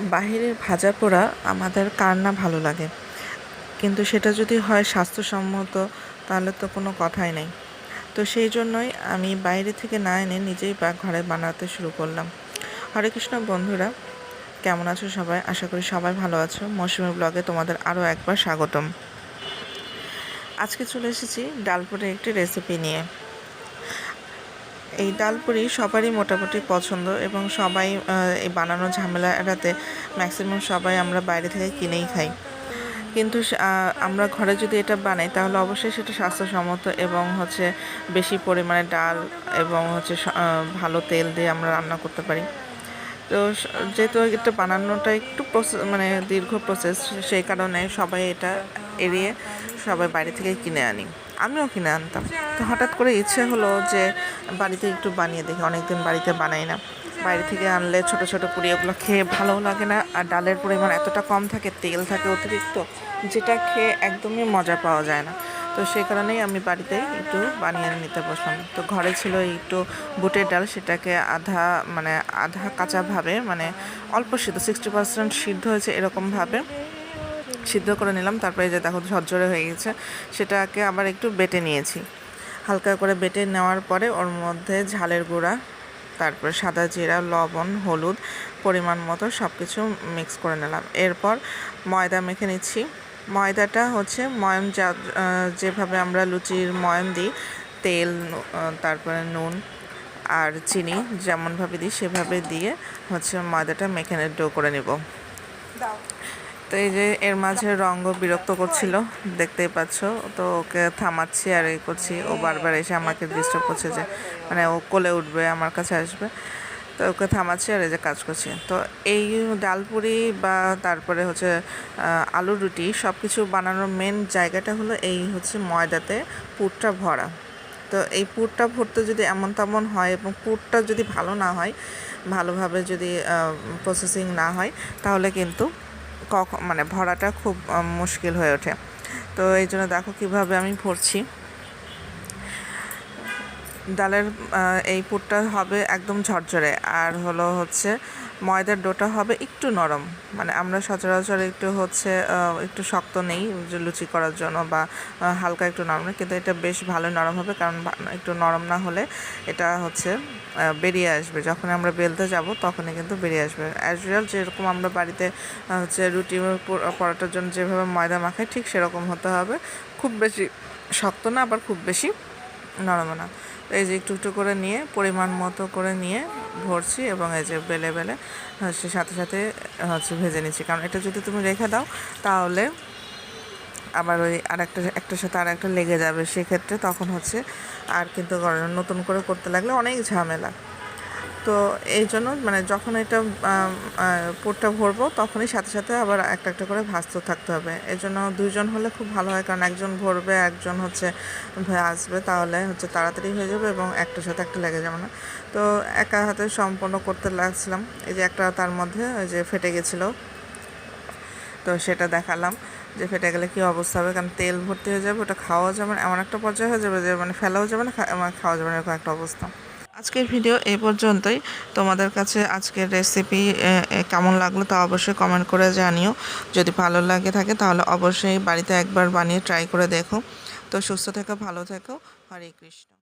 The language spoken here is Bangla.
বাহিরের ভাজা পোড়া আমাদের কার না ভালো লাগে? কিন্তু সেটা যদি হয় স্বাস্থ্যসম্মত, তাহলে তো কোনো কথাই নেই। তো সেই জন্যই আমি বাইরে থেকে না এনে নিজেই বা ঘরে বানাতে শুরু করলাম। হরে কৃষ্ণ বন্ধুরা, কেমন আছো সবাই? আশা করি সবাই ভালো আছো। মৌসুমি ব্লগে তোমাদের আরও একবার স্বাগতম। আজকে চলে এসেছি ডালপুরের একটি রেসিপি নিয়ে। এই ডালপুরি সবারই মোটামুটি পছন্দ এবং সবাই এই বানানো ঝামেলা এড়াতে ম্যাক্সিমাম সবাই আমরা বাইরে থেকে কিনেই খাই। কিন্তু আমরা ঘরে যদি এটা বানাই, তাহলে অবশ্যই সেটা স্বাস্থ্যসম্মত এবং হচ্ছে বেশি পরিমাণে ডাল এবং হচ্ছে ভালো তেল দিয়ে আমরা রান্না করতে পারি। তো যেহেতু এটা বানানোটা একটু প্রসেস মানে দীর্ঘ প্রসেস সেই কারণে সবাই এটা এড়িয়ে সবাই বাইরে থেকে কিনে আনি। আমিও কিনে আনতাম। তো হঠাৎ করে ইচ্ছে হলো যে বাড়িতে একটু বানিয়ে দেখি। অনেকদিন বাড়িতে বানাই না। বাইরে থেকে আনলে ছোট ছোট পুরি ওগুলো খেয়ে ভালোও লাগে না। আর ডালের পরিমাণ এতটা কম থাকে, তেল থাকে অতিরিক্ত, যেটা খেয়ে একদমই মজা পাওয়া যায় না। তো সেই কারণেই আমি বাড়িতে একটু বানিয়ে নিতে বসলাম। তো ঘরে ছিল একটু বুটের ডাল, সেটাকে আধা মানে আধা কাঁচাভাবে মানে অল্প সিদ্ধ সিক্সটি পার্সেন্ট সিদ্ধ হয়েছে এরকমভাবে সিদ্ধ করে নিলাম, তারপরে যে দেখো ঝরঝরে হয়ে গেছে, সেটাকে আবার একটু বেটে নিয়েছি। হালকা করে বেটে নেওয়ার পরে ওর মধ্যে ঝালের গুঁড়া, তারপরে সাদা জিরা, লবণ, হলুদ পরিমাণ মতো সব কিছু মিক্স করে নিলাম। এরপর ময়দা মেখে নিচ্ছি। ময়দাটা হচ্ছে ময়ম যা যেভাবে আমরা লুচির ময়ম দিই, তেল তারপরে নুন আর চিনি যেমনভাবে দিই, সেভাবে দিয়ে হচ্ছে ময়দাটা মেখে ডো করে নেব। তো এই যে এর মাঝে রঙ্গ বিরক্ত করছিল, দেখতেই পাচ্ছ। তো ওকে থামাচ্ছি আর এই করছি। ও বারবার এসে আমাকে ডিস্টার্ব করছে যে মানে ও কোলে উঠবে, আমার কাছে আসবে। তো ওকে থামাচ্ছি আর এই যে কাজ করছি। তো এই ডালপুরি বা তারপরে হচ্ছে আলু রুটি সব কিছু বানানোর মেন জায়গাটা হলো এই হচ্ছে ময়দাতে পুরটা ভরা। তো এই পুরটা ভরতে যদি এমন তেমন হয় এবং পুরটা যদি ভালো না হয়, ভালোভাবে যদি প্রসেসিং না হয়, তাহলে কিন্তু কখন মানে ভরাটা খুব মুশকিল হয়ে ওঠে। তো এই জন্য দেখো কীভাবে আমি ভরছি। ডালের এই পুরটা হবে একদম ঝরঝরে। আর হলো হচ্ছে ময়দার ডোটা হবে একটু নরম। মানে আমরা সচরাচর একটু হচ্ছে একটু শক্ত নেই যে লুচি করার জন্য বা হালকা একটু নরম কিন্তু এটা বেশ ভালো নরম হবে কারণ একটু নরম না হলে এটা হচ্ছে বেরিয়ে আসবে। যখন আমরা বেলতে যাব তখনই কিন্তু বেরিয়ে আসবে। অ্যাজ ইউজুয়াল যেরকম আমরা বাড়িতে হচ্ছে রুটি পরোটার জন্য যেভাবে ময়দা মাখাই ঠিক সেরকম হতে হবে। খুব বেশি শক্ত না, আবার খুব বেশি নরম না। এই যে একটু একটু করে নিয়ে, পরিমাণ মতো করে নিয়ে ভরছি এবং এই যে বেলে বেলে হচ্ছে সাথে সাথে হচ্ছে ভেজে নিচ্ছি। কারণ এটা যদি তুমি রেখে দাও, তাহলে আবার ওই আরেকটা, একটার সাথে আর একটা লেগে যাবে। সেক্ষেত্রে তখন হচ্ছে আর কিন্তু নতুন করে করতে লাগলে অনেক ঝামেলা। তো এই জন্য মানে যখন এটা পোটটা ভরবো, তখনই সাথে সাথে আবার একটা একটা করে ভাজতে থাকতে হবে। এই জন্য দুইজন হলে খুব ভালো হয়, কারণ একজন ভরবে, একজন হচ্ছে আসবে, তাহলে হচ্ছে তাড়াতাড়ি হয়ে যাবে এবং একটার সাথে একটা লেগে যাবে না। তো একা হাতে সম্পন্ন করতে লাগছিলাম, এই যে একটা তার মধ্যে ওই যে ফেটে গেছিল। তো সেটা দেখালাম, যে ফেটে গেলে কী অবস্থা হবে, কারণ তেল ভর্তি হয়ে যাবে, ওটা খাওয়া যাবে এমন একটা পর্যায়ে হয়ে যাবে যে মানে ফেলাও যাবে না খাওয়া যাবে না, এরকম একটা অবস্থা। আজকের ভিডিও এই পর্যন্তই। তোমাদের কাছে আজকের রেসিপি কেমন লাগল তা অবশ্যই কমেন্ট করে জানিও। যদি ভালো লাগে থাকে তাহলে অবশ্যই বাড়িতে একবার বানিয়ে ট্রাই করে দেখো। তো সুস্থ থেকো, ভালো থেকো। হরে কৃষ্ণ।